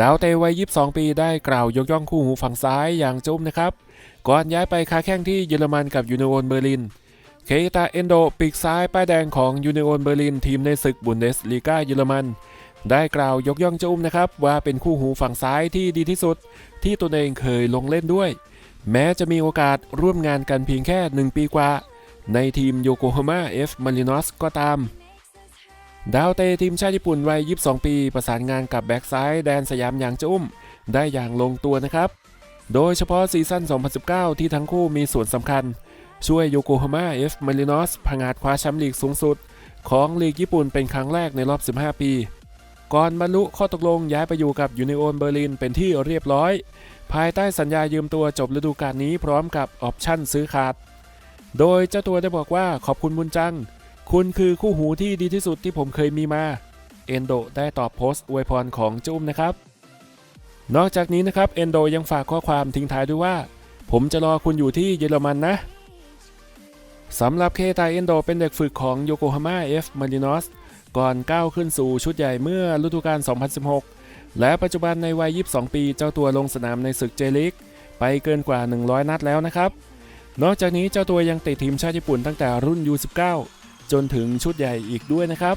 ดาวเตวัย 22 ปีได้กล่าวยกย่องคู่หูฝั่งซ้ายอย่างจุ้มนะครับ ก่อนย้ายไปค้าแข่งที่เยอรมันกับยูเนโอนเบอร์ลิน เคตาเอนโดปีกซ้ายป้ายแดงของยูเนโอนเบอร์ลินทีมในศึกบุนเดสลีกาเยอรมัน ได้กล่าวยกย่องจุ้มนะครับ ว่าเป็นคู่หูฝั่งซ้ายที่ดีที่สุด ที่ตนเองเคยลงเล่นด้วย แม้จะมีโอกาสร่วมงานกันเพียงแค่ 1 ปีกว่า ในทีมโยโกฮาม่าเอฟมารินอสก็ตาม ดาวเตะทีมชาติญี่ปุ่นวัย 22 ปี ประสานงานกับแบ็กซ้ายแดนสยามอย่างจุ้ม ได้อย่างลงตัวนะครับ โดยเฉพาะซีซั่น 2019 ที่ทั้งคู่มีส่วนสำคัญ ช่วยโยโกฮาม่าเอฟมารินอสพังอาจคว้าแชมป์ลีกสูงสุด ของลีกญี่ปุ่นเป็นครั้งแรกในรอบ 15 ปี ก่อนบรรลุข้อตกลงย้ายไปอยู่กับยูนิโอนเบอร์ลินเป็นที่เรียบร้อย ภายใต้สัญญายืมตัวจบฤดูกาลนี้พร้อมกับออปชั่นซื้อขาด โดยเจ้าตัวได้บอกว่าขอบคุณบุญจัง คุณคือคู่หูที่ดีที่สุดที่ผมเคยมีมาเอนโดได้ตอบโพสต์อวยพรของจุ้มนะครับ นอกจากนี้นะครับเอนโดยังฝากข้อความทิ้งท้ายด้วยว่า ผมจะรอคุณอยู่ที่เยอรมันนะสำหรับเคไตเอนโดเป็นเด็กฝึกของโยโกฮาม่าเอฟมารินอสก่อนก้าวขึ้นสู่ชุดใหญ่เมื่อฤดูกาล 2016 และปัจจุบันในวัย 22 ปีเจ้าตัวลงสนามในศึกเจลิก ไปเกินกว่า 100 นัดแล้วนะครับ นอกจากนี้เจ้าตัวยังติดทีมชาติญี่ปุ่นตั้งแต่รุ่น U19 จนถึงชุดใหญ่อีกด้วยนะครับ